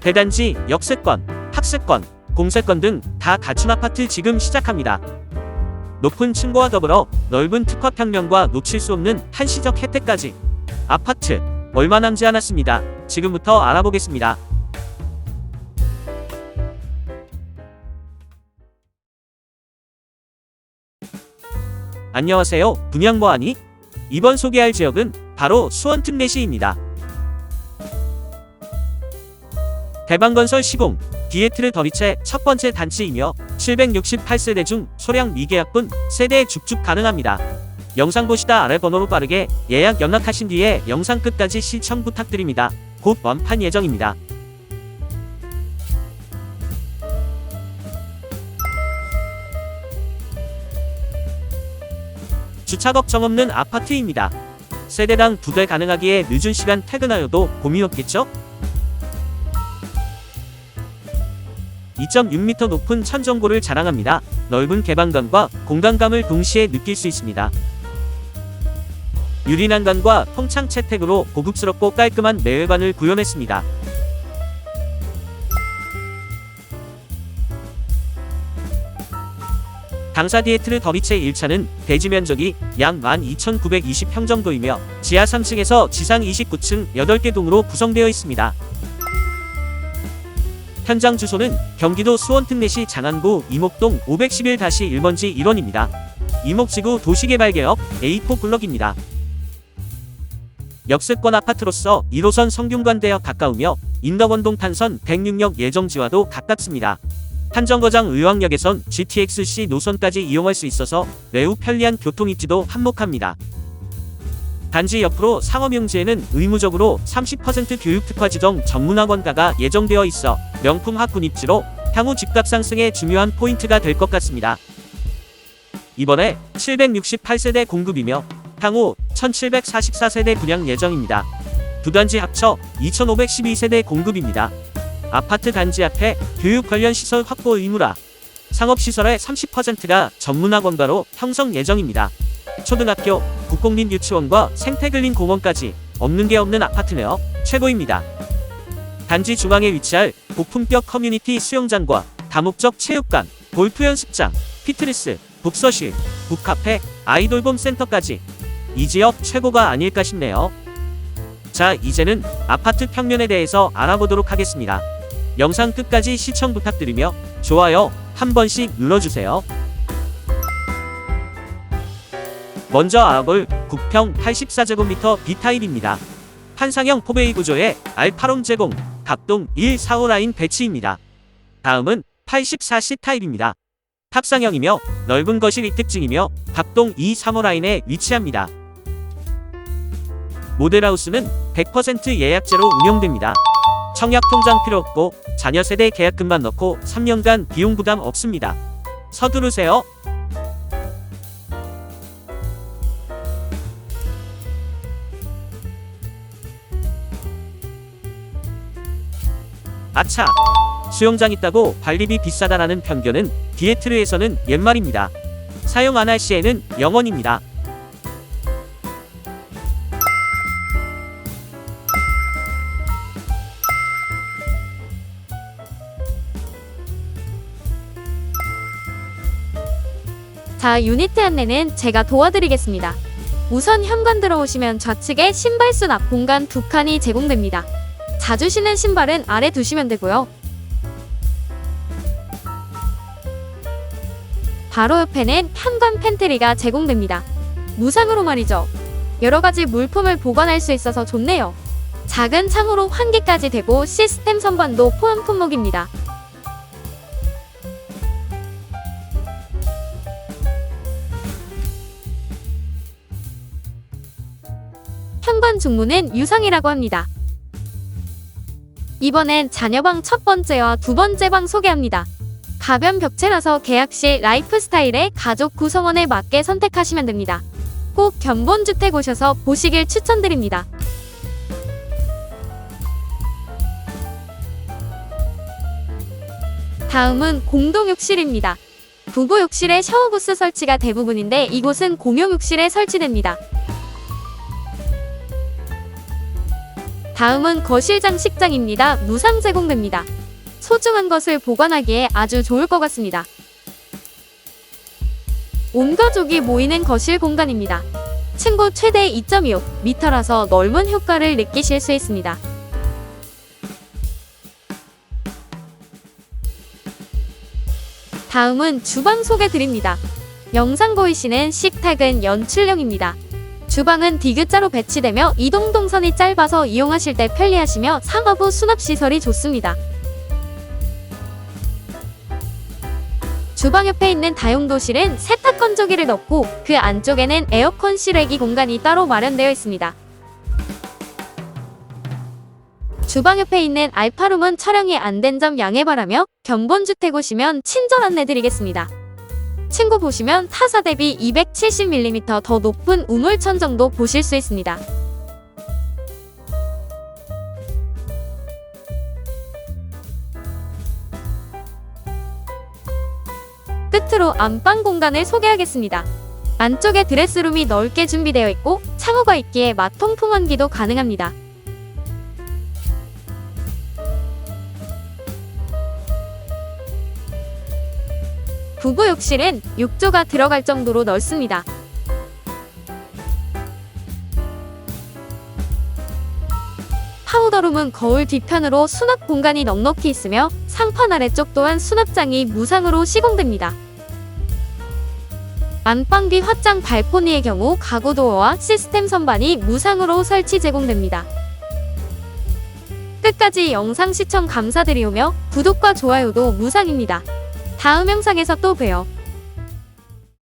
대단지, 역세권, 학세권, 공세권 등 다 갖춘 아파트 지금 시작합니다. 높은 층고와 더불어 넓은 특화 평면과 놓칠 수 없는 한시적 혜택까지 아파트 얼마 남지 않았습니다. 지금부터 알아보겠습니다. 안녕하세요. 분양보아니 이번 소개할 지역은 바로 수원 특례시입니다. 대방건설 시공 디에트르 더리체 첫 번째 단지이며 768세대 중 소량 미계약분 세대에 죽죽 가능합니다. 영상 보시다 아래 번호로 빠르게 예약 연락하신 뒤에 영상 끝까지 시청 부탁드립니다. 곧 완판 예정입니다. 주차 걱정 없는 아파트입니다. 세대당 두 대 가능하기에 늦은 시간 퇴근하여도 고민 없겠죠? 2.6m 높은 천정고를 자랑합니다. 넓은 개방감과 공간감을 동시에 느낄 수 있습니다. 유리난간과 통창 채택으로 고급스럽고 깔끔한 내외관을 구현했습니다. 당사 디에트르 더리체 1차는 대지 면적이 약 12,920평 정도이며 지하 3층에서 지상 29층 8개 동으로 구성되어 있습니다. 현장 주소는 경기도 수원 특례시 장안구 이목동 511-1번지 1원입니다. 이목지구 도시개발개혁 A4 블럭입니다. 역세권 아파트로서 1호선 성균관대역 가까우며 인덕원동 탄선 106역 예정지와도 가깝습니다. 한정거장 의왕역에선 GTX-C 노선까지 이용할 수 있어서 매우 편리한 교통 입지도 한몫합니다. 단지 옆으로 상업용지에는 의무적으로 30% 교육특화 지정 전문학원가가 예정되어 있어 명품 학군 입지로 향후 집값 상승에 중요한 포인트가 될 것 같습니다. 이번에 768세대 공급이며 향후 1744세대 분양 예정입니다. 두 단지 합쳐 2512세대 공급입니다. 아파트 단지 앞에 교육 관련 시설 확보 의무라 상업시설의 30%가 전문학원가로 형성 예정입니다. 초등학교, 국공립 유치원과 생태근린 공원까지 없는 게 없는 아파트네요. 최고입니다. 단지 중앙에 위치할 고품격 커뮤니티 수영장과 다목적 체육관, 골프 연습장, 피트니스, 독서실, 북카페, 아이돌봄 센터까지 이 지역 최고가 아닐까 싶네요. 자, 이제는 아파트 평면에 대해서 알아보도록 하겠습니다. 영상 끝까지 시청 부탁드리며 좋아요 한 번씩 눌러주세요. 먼저 알아볼 국평 84제곱미터 B타입입니다. 판상형 포베이 구조의 알파롬 제공, 각동 1, 4호 라인 배치입니다. 다음은 84C 타입입니다. 탑상형이며 넓은 거실이 특징이며 각동 2, 3호 라인에 위치합니다. 모델하우스는 100% 예약제로 운영됩니다. 청약 통장 필요 없고 자녀 세대 계약금만 넣고 3년간 비용 부담 없습니다. 서두르세요. 아차! 수영장 있다고 관리비 비싸다라는 편견은 디에트르에서는 옛말입니다. 사용 안 할 시에는 영원입니다. 자, 유니트 안내는 제가 도와드리겠습니다. 우선 현관 들어오시면 좌측에 신발 수납 공간 두 칸이 제공됩니다. 자주 신는 신발은 아래 두시면 되고요. 바로 옆에는 현관 팬트리가 제공됩니다. 무상으로 말이죠. 여러 가지 물품을 보관할 수 있어서 좋네요. 작은 창으로 환기까지 되고 시스템 선반도 포함 품목입니다. 현관 중문은 유상이라고 합니다. 이번엔 자녀방 첫 번째와 두 번째 방 소개합니다. 가변 벽체라서 계약 시 라이프 스타일의 가족 구성원에 맞게 선택하시면 됩니다. 꼭 견본주택 오셔서 보시길 추천드립니다. 다음은 공동욕실입니다. 부부 욕실에 샤워 부스 설치가 대부분인데 이곳은 공용 욕실에 설치됩니다. 다음은 거실 장식장입니다. 무상 제공됩니다. 소중한 것을 보관하기에 아주 좋을 것 같습니다. 온 가족이 모이는 거실 공간입니다. 층고 최대 2.25m라서 넓은 효과를 느끼실 수 있습니다. 다음은 주방 소개 드립니다. 영상 보이시는 식탁은 연출형입니다. 주방은 디귿자로 배치되며 이동 동선이 짧아서 이용하실 때 편리하시며 상하부 수납 시설이 좋습니다. 주방 옆에 있는 다용도실은 세탁 건조기를 넣고 그 안쪽에는 에어컨 실외기 공간이 따로 마련되어 있습니다. 주방 옆에 있는 알파룸은 촬영이 안 된 점 양해 바라며 견본주택 오시면 친절 안내드리겠습니다. 층고 보시면 타사 대비 270mm 더 높은 우물 천 정도 보실 수 있습니다. 끝으로 안방 공간을 소개하겠습니다. 안쪽에 드레스룸이 넓게 준비되어 있고 창호가 있기에 마통풍 환기도 가능합니다. 부부 욕실은 욕조가 들어갈 정도로 넓습니다. 파우더룸은 거울 뒤편으로 수납 공간이 넉넉히 있으며 상판 아래쪽 또한 수납장이 무상으로 시공됩니다. 안방 뒤 화장 발코니의 경우 가구 도어와 시스템 선반이 무상으로 설치 제공됩니다. 끝까지 영상 시청 감사드리오며 구독과 좋아요도 무상입니다. 다음 영상에서 또 봬요.